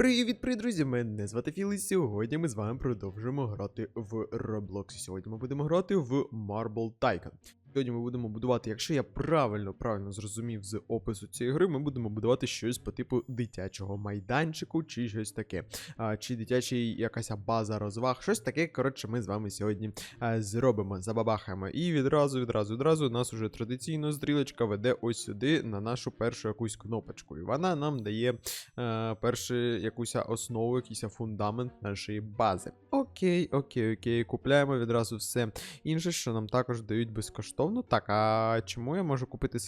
Привіт-привіт, друзі! Мене звати Філ, і сьогодні ми з вами продовжуємо грати в Roblox. Сьогодні ми будемо грати в Marble Tycoon. Сьогодні ми будемо будувати, якщо я правильно правильно зрозумів з опису цієї гри, ми будемо будувати щось по типу дитячого майданчику чи щось таке. А, чи дитячий якась база розваг, щось таке, коротше, ми з вами сьогодні а, зробимо, забабахаємо. І відразу, відразу, відразу нас уже традиційно стрілочка веде ось сюди на нашу першу якусь кнопочку. І вона нам дає першу якусь основу, якийсь фундамент нашої бази. Окей, окей, окей, купляємо відразу все інше, що нам також дають безкоштовно. Так, а чому я можу купити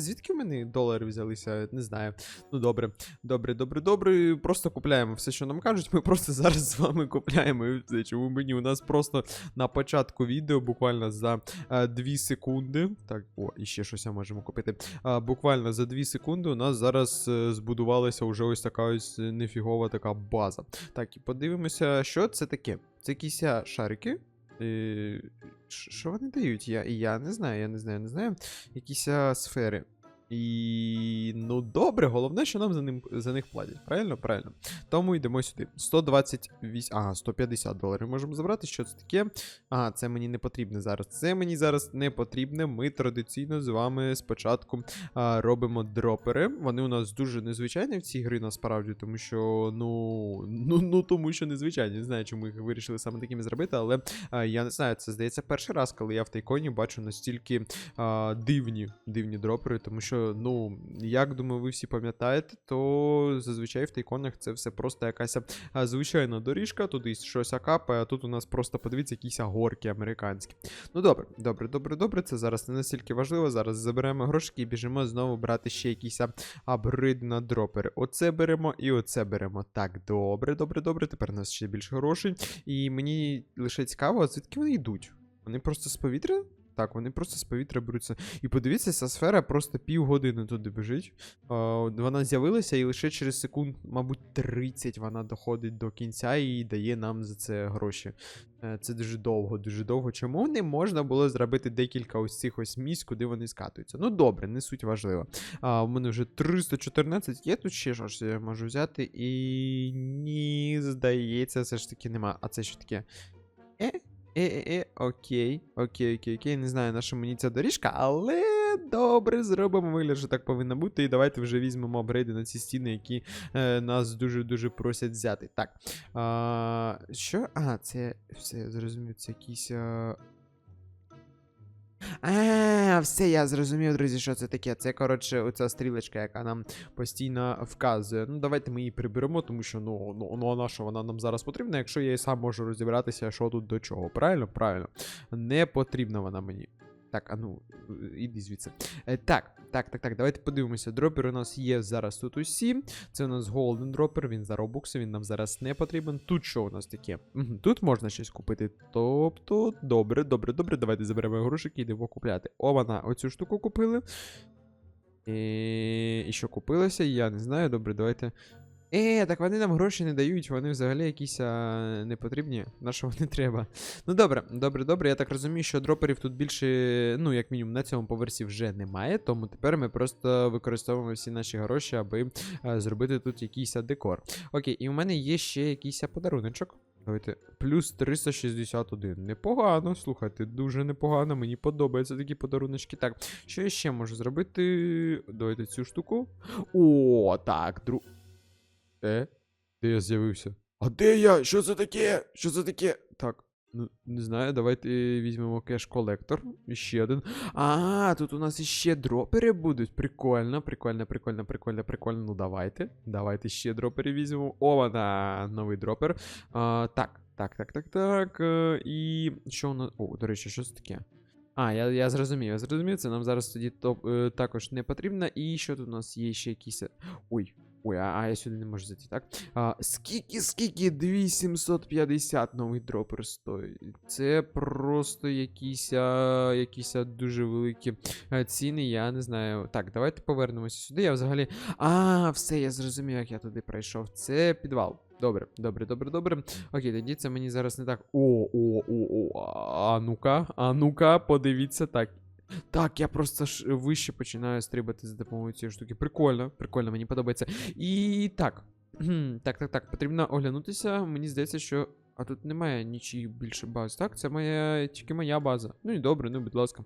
Звідки в мене долари взялися? Не знаю. Ну добре, добре, добре, добре. Просто купляємо все, що нам кажуть. Ми просто зараз з вами купляємо все. Чому мені? У нас просто на початку відео, буквально за 2 секунди. Так, о, і ще щось ми можемо купити. А, буквально за 2 секунди у нас зараз е, збудувалася вже ось така ось е, нефігова така база. Так, і подивимося, що це таке. Це якісь шарики. Е, Що вони дають? Я, я не знаю, я не знаю, не знаю. Якісь а, сфери. І ну добре, головне, що нам за, ним, за них платять. Правильно? Правильно. Тому йдемо сюди. 128. Ага, 150 доларів можемо забрати. Що це таке? Ага, це мені не потрібно зараз. Це мені зараз не потрібне. Ми традиційно з вами спочатку а, робимо дропери. Вони у нас дуже незвичайні в цій грі, насправді, тому що, ну, ну, ну тому що незвичайні. Не знаю, чому їх вирішили саме такими зробити, але а, я не знаю, це здається перший раз, коли я в тайконі бачу настільки а, дивні, дивні дропери, тому що, ну, як думаю, ви всі пам'ятаєте, то зазвичай в тайконах це все просто якась звичайна доріжка, туди щось капає, а тут у нас просто подивіться якісь горки американські. Ну добре, добре, добре, добре. Це зараз не настільки важливо. Зараз заберемо грошки і біжимо знову брати ще якісь а, апгрейд на дропери. Оце беремо і оце беремо. Так, добре, добре, добре. Тепер у нас ще більше грошей. І мені лише цікаво, звідки вони йдуть? Вони просто з повітря? Так, вони просто з повітря беруться. І подивіться, ця сфера просто півгодини туди біжить. Вона з'явилася, і лише через секунд, мабуть, 30 вона доходить до кінця і дає нам за це гроші. Е, Це дуже довго, дуже довго. Чому не можна було зробити декілька ось цих ось місць, куди вони скатуються? Ну добре, не суть важливо. А, у мене вже 314 є тут ще щось я можу взяти. І ні, здається, все ж таки нема. А це що таке? Е? Е-е-е, окей, окей, окей, окей. Не знаю, на що мені ця доріжка, але добре, зробимо вигляд, що так повинно бути. І давайте вже візьмемо апгрейди на ці стіни, які е, нас дуже-дуже просять взяти. Так. А, що? А, це все, я зрозумів, це якісь. А... А, все, я зрозумів, друзі, що це таке. Це, коротше, оця стрілочка, яка нам постійно вказує. Ну, давайте ми її приберемо, тому що ну, ну, ну а на що вона нам зараз потрібна, якщо я і сам можу розібратися, що тут до чого. Правильно? Правильно. Не потрібна вона мені. Так, а ну, іди звідси. Е, так, так, так, так, давайте подивимося. Дропер у нас є зараз тут усі. Це у нас Golden Dropper, він за робукси, він нам зараз не потрібен. Тут що у нас таке? Тут можна щось купити. Тобто, добре, добре, добре. Давайте заберемо грошики і йдемо купляти. О, вона, оцю штуку купили. І... і що купилося? Я не знаю. Добре, давайте. Е, так вони нам гроші не дають, вони взагалі якісь а, не потрібні. На що вони треба? Ну добре, добре, добре. Я так розумію, що дроперів тут більше, ну, як мінімум, на цьому поверсі вже немає. Тому тепер ми просто використовуємо всі наші гроші, аби а, зробити тут якийсь декор. Окей, і у мене є ще якийсь подаруночок. Давайте. Плюс 361. Непогано, слухайте, дуже непогано. Мені подобаються такі подаруночки. Так, що я ще можу зробити? Давайте цю штуку. О, так, дру. Е? Де я з'явився? А де я? Що це таке? Що це таке? Так. Ну, не знаю, давайте візьмемо кеш-колектор. Іще один. А, тут у нас іще дропери будуть. Прикольно, прикольно, прикольно, прикольно, прикольно. Ну давайте. Давайте ще дропери візьмемо. О, вона, новий дропер. А, так, так, так, так, так. е, І що у нас. О, до речі, що це таке? А, я, я зрозумів, я зрозумів. Це нам зараз тоді топ, е, також не потрібно. І що тут у нас є ще якісь. Ой. Ой, а, а я сюди не можу зайти, так? А, скільки, скільки? 2750 новий дропер стоїть. Це просто якісь, а, якісь а, дуже великі а, ціни, я не знаю. Так, давайте повернемося сюди. Я взагалі. А, все, я зрозумів, як я туди пройшов. Це підвал. Добре, добре, добре, добре. Окей, тоді це мені зараз не так. О, о, о, о. А ну-ка, а ну-ка, подивіться так. Так, я просто ж вище починаю стрибати за допомогою цієї штуки. Прикольно, прикольно, мені подобається. І так. Так, так, так. Потрібно оглянутися. Мені здається, що. А тут немає нічиїх більше баз. Так, це моя тільки моя база. Ну і добре, ну будь ласка.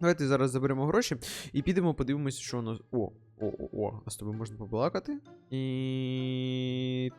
Давайте зараз заберемо гроші і підемо подивимося, що у нас. О, о, о, о. А з тобою можна побалакати. І.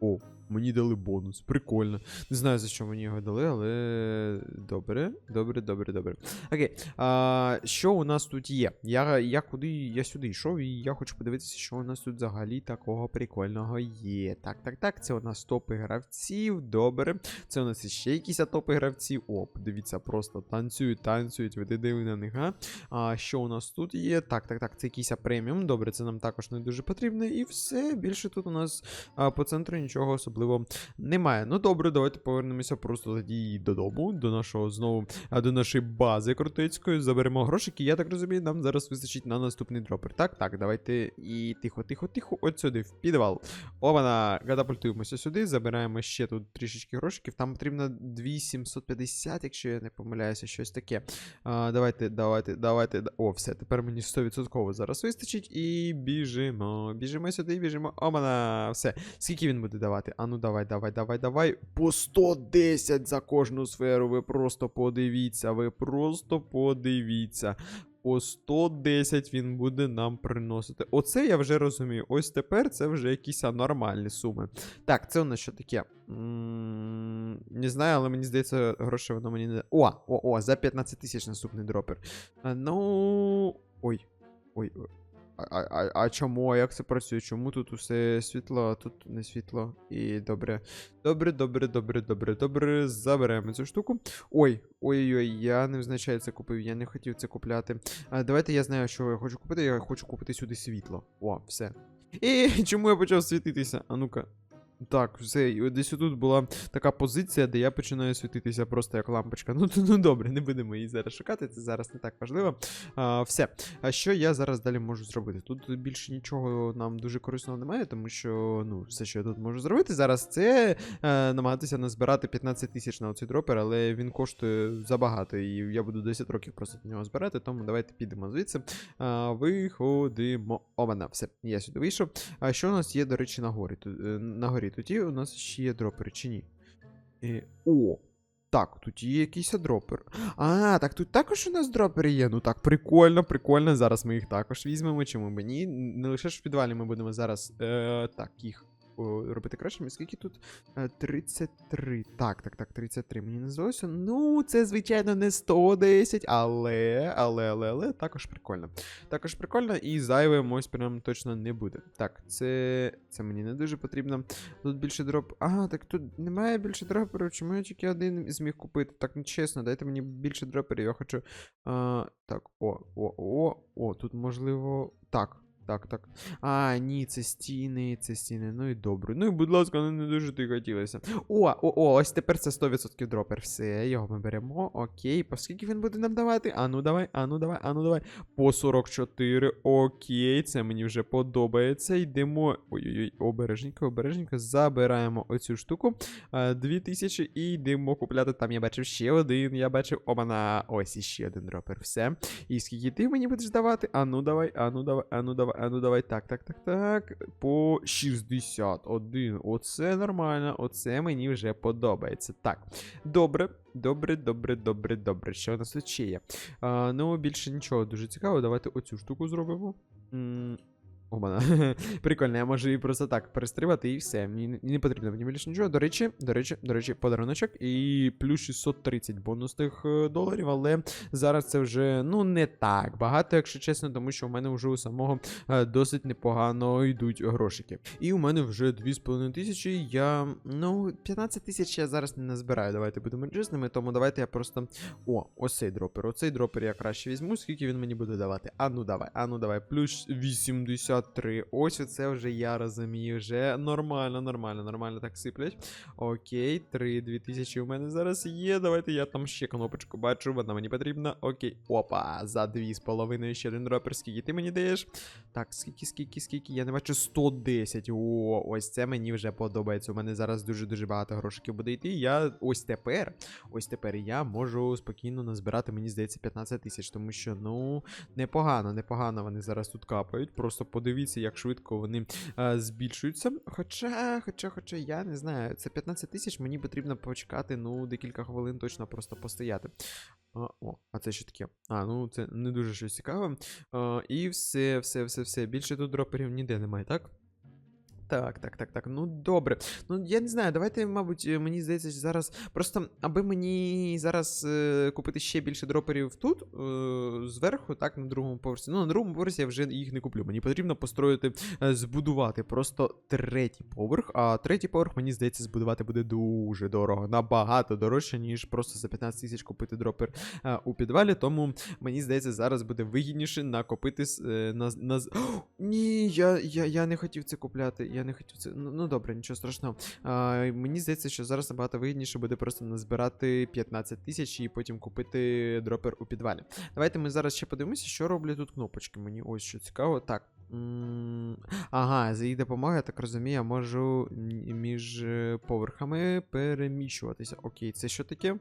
О, мені дали бонус. Прикольно. Не знаю, за що мені його дали, але. Добре, добре, добре, добре. Окей. А, що у нас тут є? Я, я куди я сюди йшов, і я хочу подивитися, що у нас тут взагалі такого прикольного є. Так, так, так. Це у нас топи гравців. Добре. Це у нас іще якісь топи гравців. О, подивіться, просто танцюють, танцюють, ви диви на них, а? А що у нас тут є? Так, так, так, це якийсь преміум. Добре, це нам також не дуже потрібно. І все. Більше тут у нас а, по центру нічого особливо немає. Ну добре, давайте повернемося просто тоді додому, до нашого знову, а, до нашої бази крутецької. Заберемо грошики. Я так розумію, нам зараз вистачить на наступний дропер. Так, так, давайте і тихо, тихо, тихо. От сюди, в підвал. Ована, катапультуємося сюди, забираємо ще тут трішечки грошиків. Там потрібно 2750, якщо я не помиляюся, щось таке. А, давайте, давайте, давайте. О, все, тепер мені 100% зараз вистачить. І біжимо. Біжимо сюди, біжимо. Омана, все. Скільки він буде давати? А ну давай, давай, давай, давай. По 110 за кожну сферу. Ви просто подивіться, ви просто подивіться. По 110 він буде нам приносити. Оце я вже розумію. Ось тепер це вже якісь нормальні суми. Так, це у нас що таке? М, Не знаю, але мені здається, грошей воно мені не. О, о, о, за 15 тисяч наступний дропер. А, ну. Ой. Ой. ой. А, а, а, чому? А як це працює? Чому тут усе світло, а тут не світло? І добре. Добре, добре, добре, добре, добре. Заберемо цю штуку. Ой, ой-ой-ой, я не визначаю це купив, я не хотів це купляти. А, давайте я знаю, що я хочу купити. Я хочу купити сюди світло. О, все. І чому я почав світитися? А ну-ка. Так, все, десь тут була така позиція, де я починаю світитися просто як лампочка. Ну, ну добре, не будемо її зараз шукати, це зараз не так важливо. А, все. А що я зараз далі можу зробити? Тут більше нічого нам дуже корисного немає, тому що ну, все, що я тут можу зробити зараз, це е, намагатися назбирати 15 тисяч на оцей дропер, але він коштує забагато, і я буду 10 років просто на нього збирати, тому давайте підемо звідси. А, виходимо. О, мене, все, я сюди вийшов. А що у нас є, до речі, на горі? Тут, е, на горі тут є у нас ще є дропери, чи ні? Е, о! Так, тут є якийсь дропер. А, так тут також у нас дропери є. Ну так, прикольно, прикольно. Зараз ми їх також візьмемо. Чому б ні? Не лише ж в підвалі ми будемо зараз е, так, їх робити кращими. Скільки тут? Е, 33. Так, так, так, 33. Мені не здалося. Ну, це, звичайно, не 110, але, але, але, але, також прикольно. Також прикольно, і зайвим ось прям точно не буде. Так, це. Це мені не дуже потрібно. Тут більше дроп. Ага, так тут немає більше дроперів. Чому я тільки один зміг купити? Так нечесно, дайте мені більше дроперів. Я хочу. А, так, о, о, о, о, тут можливо. Так. Так, так. А, ні, це стіни, це стіни. Ну і добре. Ну і будь ласка, ну не дуже ти хотілося. О, о, о, ось тепер це 100% дропер. Все, його ми беремо. Окей. По скільки він буде нам давати? А ну давай, а ну давай, а ну давай. По 44. Окей, це мені вже подобається. Йдемо. Ой-ой-ой, обережненько, обережненько. Забираємо оцю штуку. А, 2000 і йдемо купляти. Там я бачив ще один. Я бачив. Обана. Ось іще один дропер. Все. І скільки ти мені будеш давати? А ну давай, а ну давай, а ну давай, ну давай. Так, так, так, так. По 61. Оце нормально. Оце мені вже подобається. Так. Добре, добре, добре, добре, добре. Що у нас тут ще є? А, ну, більше нічого дуже цікавого. Давайте оцю штуку зробимо. Мене. Прикольно, я можу її просто так перестрибати і все. Мені не- потрібно мені більше нічого. До речі, до речі, до речі, подаруночок і плюс 630 бонусних е, доларів, але зараз це вже ну не так багато, якщо чесно, тому що у мене вже у самого е, досить непогано йдуть грошики. І у мене вже 2,5 тисячі. Я ну 15 тисяч я зараз не назбираю. Давайте будемо чесними, тому давайте я просто. О, ось цей дропер. Оцей дропер я краще візьму, скільки він мені буде давати. А ну давай, а ну давай, плюс 83. Ось оце вже я розумію. Вже нормально, нормально, нормально так сиплять. Окей, 3 2000 у мене зараз є. Давайте я там ще кнопочку бачу, вона мені потрібна. Окей. Опа, за 2,5 ще один дропер. Скільки ти мені даєш? Так, скільки, скільки, скільки? Я не бачу 110. О, ось це мені вже подобається. У мене зараз дуже-дуже багато грошиків буде йти. Я ось тепер, ось тепер я можу спокійно назбирати, мені здається, 15 тисяч, тому що, ну, непогано, непогано вони зараз тут капають. Просто подивіться. Подивіться, як швидко вони е, збільшуються. Хоча, хоча, хоча, я не знаю, це 15 тисяч, мені потрібно почекати, ну, декілька хвилин точно просто постояти. А, о, а це що таке? А, ну це не дуже щось цікаве. А, і все, все, все, все. Більше тут дроперів ніде немає, так? Так, так, так, так. Ну добре. Ну я не знаю, давайте, мабуть, е, мені здається, що зараз. Просто аби мені зараз е, купити ще більше дроперів тут, е, зверху, так, на другому поверсі. Ну, на другому поверсі я вже їх не куплю. Мені потрібно построїти, е, збудувати просто третій поверх. А третій поверх, мені здається, збудувати буде дуже дорого. Набагато дорожче, ніж просто за 15 тисяч купити дропер е, у підвалі. Тому мені здається, зараз буде вигідніше накопити е, на, на... О, ні, я, я, я не хотів це купляти. Я не хотів це. Ну, ну добре, нічого страшного. А, мені здається, що зараз набагато вигідніше буде просто назбирати 15 тисяч і потім купити дропер у підвалі. Давайте ми зараз ще подивимося, що роблять тут кнопочки. Мені ось що цікаво. Так. Ага, за їх допомогою, я так розумію, я можу між е, поверхами переміщуватися. Окей, це що таке?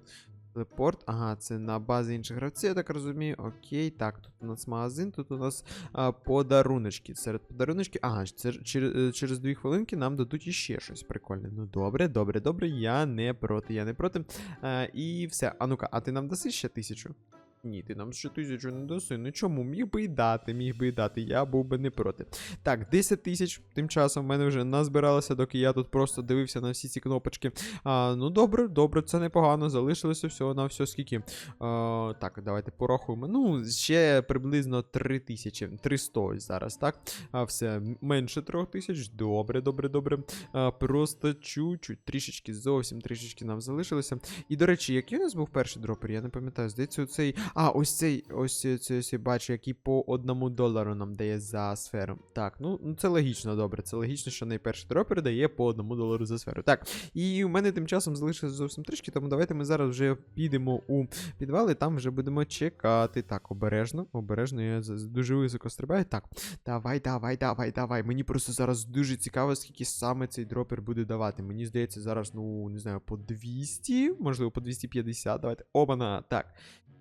Телепорт, ага, це на базі інших гравців, я так розумію. Окей, так, тут у нас магазин, тут у нас а, подаруночки. Серед подаруночки, ага, це через, через дві хвилинки нам дадуть іще щось прикольне. Ну добре, добре, добре, я не проти, я не проти. А, і все. А ну-ка, а ти нам даси ще тисячу? Ні, ти нам ще тисячу не даси. Ну чому? Міг би й дати, міг би й дати, я був би не проти. Так, 10 тисяч. Тим часом в мене вже назбиралося, доки я тут просто дивився на всі ці кнопочки. А, ну добре, добре, це непогано. Залишилося всього на все скільки. А, так, давайте порахуємо. Ну, ще приблизно 3 тисячі. 300 зараз, так? А, все, менше 3 тисяч. Добре, добре, добре. А, просто чуть-чуть, трішечки, зовсім трішечки нам залишилося. І, до речі, який у нас був перший дропер? Я не пам'ятаю. Здається, оцей. А, ось цей, ось цей, ось я бачу, який по одному долару нам дає за сферу. Так, ну ну, це логічно, добре. Це логічно, що найперший дропер дає по одному долару за сферу. Так, і у мене тим часом залишилось зовсім трішки, тому давайте ми зараз вже підемо у підвал і там вже будемо чекати. Так, обережно, обережно, я дуже високо стрибаю. Так, давай, давай, давай, давай. Мені просто зараз дуже цікаво, скільки саме цей дропер буде давати. Мені здається, зараз, ну, не знаю, по 200, можливо, по 250. Давайте. Обана, так.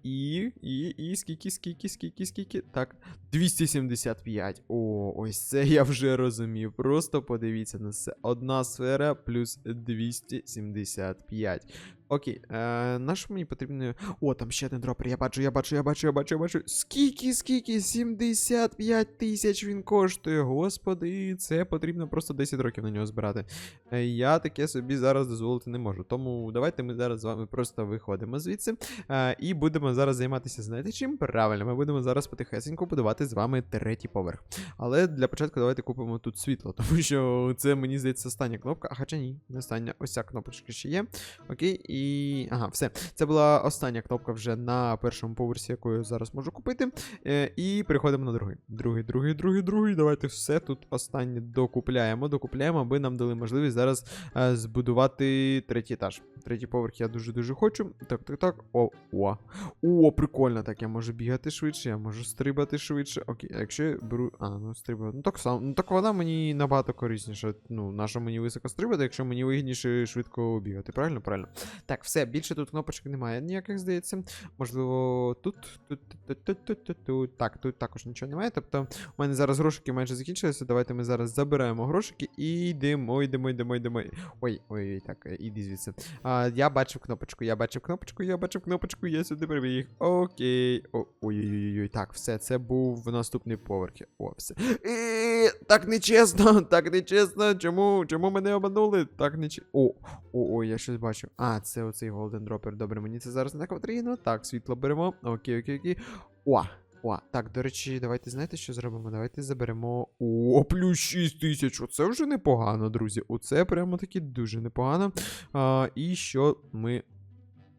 І, і, і скільки, скільки, скільки, скільки? Так, 275. О, ось це я вже розумів. Просто подивіться на це. Одна сфера плюс 275. Окей, е, на що мені потрібно. О, там ще один дропер. Я бачу, я бачу, я бачу, я бачу, я бачу. Скільки, скільки? 75 тисяч він коштує. Господи, це потрібно просто 10 років на нього збирати. Е, я таке собі зараз дозволити не можу. Тому давайте ми зараз з вами просто виходимо звідси. Е, і будемо зараз займатися, знаєте чим? Правильно, ми будемо зараз потихесенько будувати з вами третій поверх. Але для початку давайте купимо тут світло, тому що це мені здається остання кнопка. А хоча ні, не остання. Ось ця кнопочка ще є. Окей, і. Ага, все. Це була остання кнопка вже на першому поверсі, яку я зараз можу купити. Е, і переходимо на другий. Другий, другий, другий, другий. Давайте все тут останнє докупляємо. Докупляємо, аби нам дали можливість зараз е, збудувати третій етаж. Третій поверх я дуже-дуже хочу. Так, так, так. О, о. О, прикольно. Так, я можу бігати швидше, я можу стрибати швидше. Окей, а якщо я беру. А, ну стрибаю. Ну так само. Ну так вона мені набагато корисніша. Ну, наша мені високо стрибати, якщо мені вигідніше швидко бігати. Правильно? Правильно. Так, все, більше тут кнопочок немає ніяких, здається. Можливо, тут. Тут, тут, тут, тут, тут. Так, тут також нічого немає. Тобто, у мене зараз грошики майже закінчилися. Давайте ми зараз забираємо грошики і йдемо, йдемо, йдемо, йдемо. Ой, ой, ой, так, е, іди звідси. А, я бачив кнопочку, я бачив кнопочку, я бачив кнопочку, я сюди прибіг. Окей. Ой-ой-ой, так, все, це був наступний поверх. О, все. І, так нечесно, так нечесно. Чому? Чому мене обманули? Так нечесно. О, о, о, я щось бачу. А, це оцей Голден Дропер. Добре, мені це зараз не потрібно. Так, світло беремо. Окей, окей, окей. О, о, так, до речі, давайте знаєте, що зробимо? Давайте заберемо. О, плюс 6 тисяч. Оце вже непогано, друзі. Оце прямо таки дуже непогано. А, і що ми.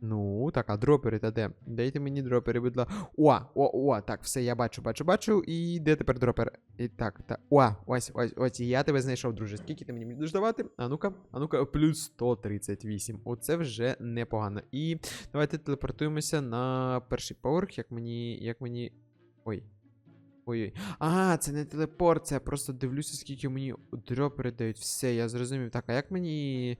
Ну, так, а дропери та де? Дайте мені дропери, будь ласка. О, о, о, так, все, я бачу, бачу, бачу. І де тепер дропер? І так, так. О, ось, ось, ось, я тебе знайшов, друже. Скільки ти мені будеш давати? А ну-ка, а ну-ка, плюс 138. Оце вже непогано. І давайте телепортуємося на перший поверх, як мені. Як мені. Ой. Ой-ой. А, це не телепорт, це я просто дивлюся, скільки мені дропери дають. Все, я зрозумів. Так, а як мені.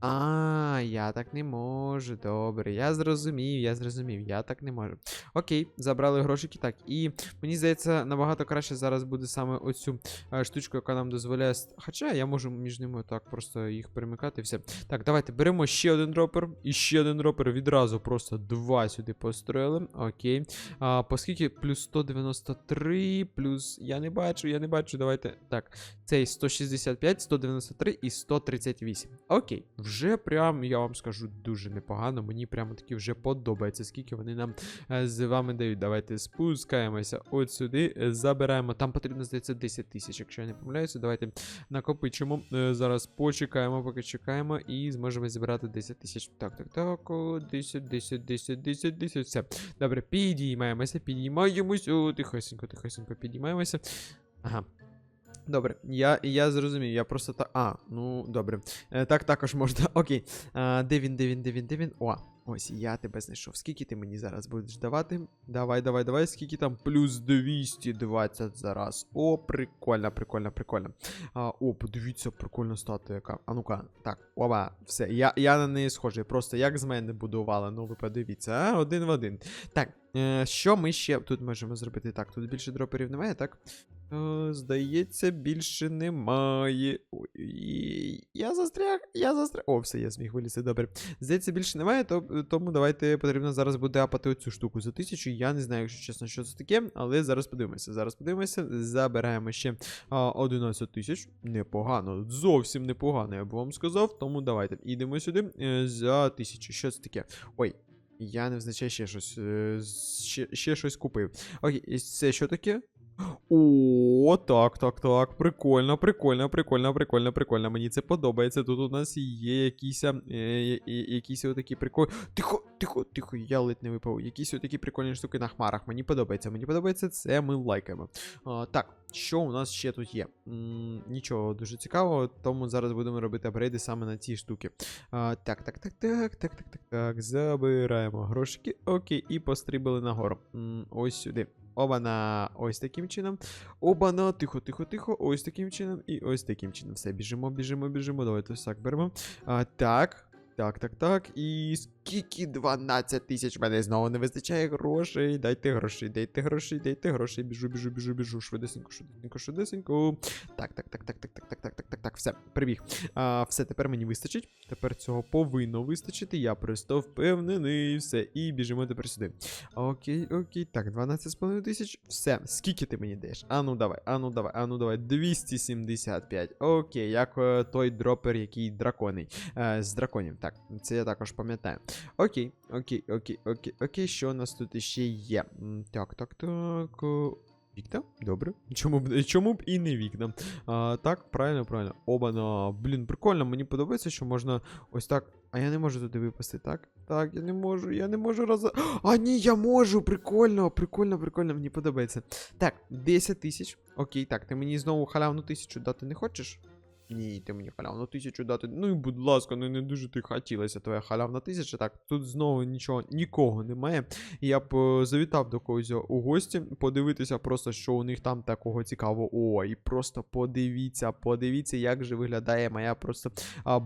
А, я так не можу. Добре, я зрозумів, я зрозумів, я так не можу. Окей, забрали грошики. Так, і мені здається, набагато краще зараз буде саме оцю е, штучку, яка нам дозволяє. Хоча я можу між ними так просто їх перемикати і все. Так, давайте беремо ще один дропер і ще один дропер. Відразу просто два сюди построїли. Окей. А, Поскільки плюс 193, плюс. Я не бачу, я не бачу. Давайте. Так, цей 165, 193 і 138. Окей, вже прям, я вам скажу, дуже непогано. Мені прямо таки вже подобається, скільки вони нам е, з вами дають. Давайте спускаємося от сюди, е, забираємо. Там потрібно, здається, 10 тисяч, якщо я не помиляюся. Давайте накопичимо. Е, Зараз почекаємо, поки чекаємо, і зможемо зібрати 10 тисяч. Так, так, так. о, 10, 10, 10, 10, 10. Все. Добре, підіймаємося, підіймаємося. О, тихесенько, тихесенько, підіймаємося. Ага. Добре, я, я зрозумів, я просто так. А, ну добре. Е, так також можна. Окей. А, де він, де він, де він, де він? О, ось я тебе знайшов. Скільки ти мені зараз будеш давати? Давай, давай, давай. Скільки там? Плюс 220 зараз. О, прикольно, прикольно, прикольно. А, о, подивіться, прикольна статуя яка. А ну-ка, так, оба, все. Я, я на неї схожий. Просто як з мене будували. Ну, ви подивіться, а? один в один. Так, е, що ми ще тут можемо зробити? Так, тут більше дроперів немає, так? Е, здається, більше немає. Ой, я застряг, я застряг. О, все, я зміг вилізти, добре. Здається, більше немає, то, тому давайте потрібно зараз буде апати оцю штуку за тисячу. Я не знаю, якщо чесно, що це таке, але зараз подивимося. Зараз подивимося. Забираємо ще а, 11 тисяч. Непогано, зовсім непогано, я б вам сказав. Тому давайте йдемо сюди е, за тисячу. Що це таке? Ой. Я не визначаю ще щось. е, Ще, ще щось купив. Окей, це що таке? О, так, так, так. Прикольно, прикольно, прикольно, прикольно, прикольно. Мені це подобається. Тут у нас є якісь, е, е, е, якісь отакі прикольні. Тихо, тихо, тихо, я ледь не випав. Якісь отакі прикольні штуки на хмарах. Мені подобається. Мені подобається, це ми лайкаємо. А, так, що у нас ще тут є? м нічого дуже цікавого, тому зараз будемо робити апгрейди саме на ці штуки. А, так, так, так, так, так, так, так, так. Забираємо грошики. Окей, і пострибали нагору. М, ось сюди. Оба-на, ось таким чином. Оба-на, тихо, тихо, тихо. Ось таким чином. І ось таким чином. Все, біжимо, біжимо, біжимо. Давайте так беремо. А, так. Так, так, так. І скільки 12 тисяч. Мене знову не вистачає грошей. Дайте грошей, дайте грошей, дайте грошей. Біжу, біжу, біжу, біжу. Швидесенько, швидесенько, швидесенько. Так, так, так, так, так, так, так, так, так, так, так. Все, прибіг. А, все, тепер мені вистачить. Тепер цього повинно вистачити. Я просто впевнений. Все, і біжимо тепер сюди. Окей, окей. Так, 12,5 тисяч. Все, скільки ти мені даєш? Ану, давай, ану, давай, ану, давай. 275. Окей, як е, той дропер, який драконий. Е, з драконів. Так, це я також пам'ятаю. Окей, окей, окей, окей, окей. Що у нас тут ще є? Так, так, так. о, Вікна? Добре. Чому б, чому б і не вікна? А, так, правильно, правильно. Оба-на. Блін, прикольно, мені подобається, що можна ось так. А я не можу туди випасти, так? Так, я не можу, я не можу роз... А, ні, я можу! Прикольно, прикольно, прикольно, мені подобається. Так, 10 тисяч. Окей, так, ти мені знову халявну тисячу дати не хочеш? Ні, ти мені халявну тисячу дати. Ну і будь ласка, ну не дуже ти хотілося твоя халявна тисяча. Так, тут знову нічого, нікого немає. Я б е, завітав до когось у гості, подивитися просто, що у них там такого цікавого. О, і просто подивіться, подивіться, як же виглядає моя просто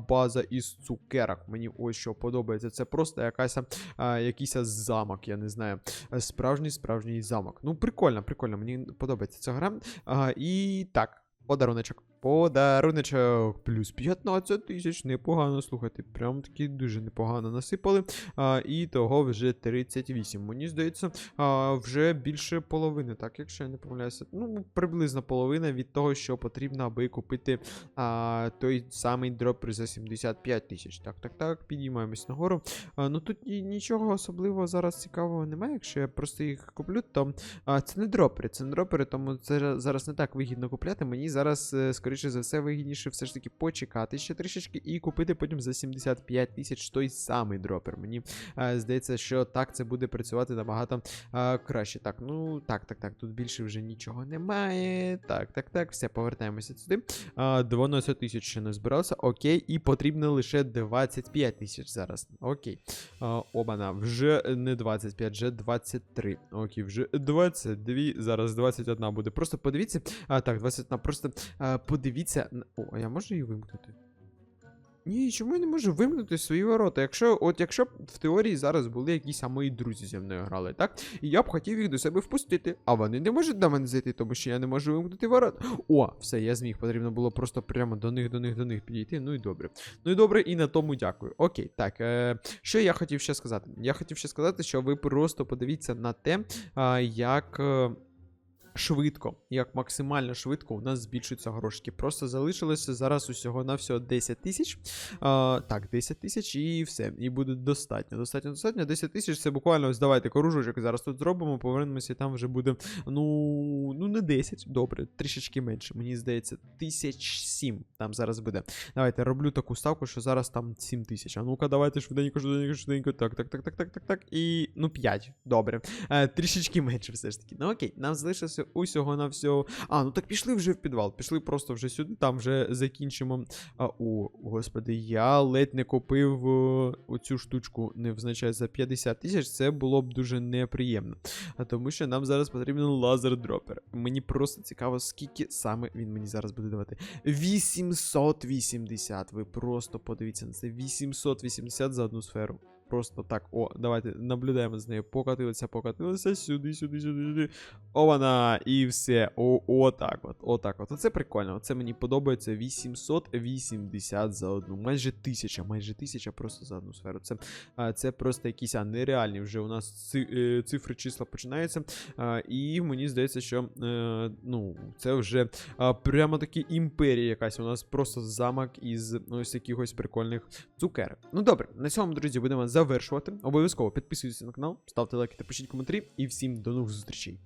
база із цукерок. Мені ось що подобається. Це просто якась якийсь замок, я не знаю. Справжній справжній замок. Ну, прикольно, прикольно, мені подобається ця гра. А, і так, подаруночок. Подаруночок плюс 15 тисяч. Непогано, слухайте, прям таки дуже непогано насипали. А, і того вже 38. Мені здається, а, вже більше половини, так, якщо я не помиляюся. Ну, приблизно половина від того, що потрібно, аби купити а, той самий дропер за 75 тисяч. Так, так, так, підіймаємось нагору. А, ну тут нічого особливого зараз цікавого немає. Якщо я просто їх куплю, то а, це не дропери, це не дропери, тому це зараз не так вигідно купляти. Мені зараз, е, скоріше за все, вигідніше все ж таки почекати ще трішечки і купити потім за 75 тисяч той самий дропер. Мені е, здається, що так це буде працювати набагато е, краще. Так, ну так, так, так. Тут більше вже нічого немає. Так, так, так. Все, повертаємося сюди. А, 12 тисяч ще не збирався. Окей, і потрібно лише 25 тисяч зараз. Окей. А, Обана, вже не 25, вже 23. Окей, вже 22. Зараз 21 буде. Просто подивіться. А, так, 21. Просто а, подивіться. На- О, а я можу її вимкнути? Ні, чому я не можу вимкнути свої ворота? Якщо, от якщо б в теорії зараз були якісь а мої друзі зі мною грали, так? І я б хотів їх до себе впустити, а вони не можуть до мене зайти, тому що я не можу вимкнути ворота. О, все, я зміг. Потрібно було просто прямо до них, до них, до них підійти. Ну і добре. Ну і добре, і на тому дякую. Окей, так. Е, що я хотів ще сказати? Я хотів ще сказати, що ви просто подивіться на те, а, як. е, Швидко, як максимально швидко у нас збільшуються грошики. Просто залишилося зараз усього на всього 10 тисяч. Так, 10 тисяч і все. І буде достатньо. Достатньо, достатньо. 10 тисяч це буквально ось давайте кружочок зараз тут зробимо, повернемося, і там вже буде. Ну, ну не 10, добре, трішечки менше. Мені здається, 1007 там зараз буде. Давайте роблю таку ставку, що зараз там 7 тисяч. А ну-ка, давайте швиденько, швиденько, швиденько. Так, так, так, так, так, так, так. І ну 5. Добре. Е, трішечки менше все ж таки. Ну окей, нам залишилося усього на всього. А, ну так пішли вже в підвал. Пішли просто вже сюди, там вже закінчимо. А, о, господи, я ледь не купив е, оцю штучку, не визначаю за 50 тисяч. Це було б дуже неприємно. А тому що нам зараз потрібен лазер-дропер. Мені просто цікаво, скільки саме він мені зараз буде давати. 880. Ви просто подивіться на це. 880 за одну сферу. Просто так, о, давайте наблюдаємо з нею. Покатилися, покатилися, сюди, сюди, сюди, сюди. Ована, і все. О, отак от, отак от. Оце прикольно. Оце мені подобається 880 за одну. Майже тисяча, майже тисяча просто за одну сферу. Це, це просто якісь а, нереальні вже у нас е, цифри числа починаються. І мені здається, що е, ну, це вже прямо таки імперія якась. У нас просто замок із ось якихось прикольних цукерок. Ну добре, на цьому, друзі, будемо завершувати. Обов'язково підписуйтесь на канал, ставте лайки та пишіть коментарі. І всім до нових зустрічей.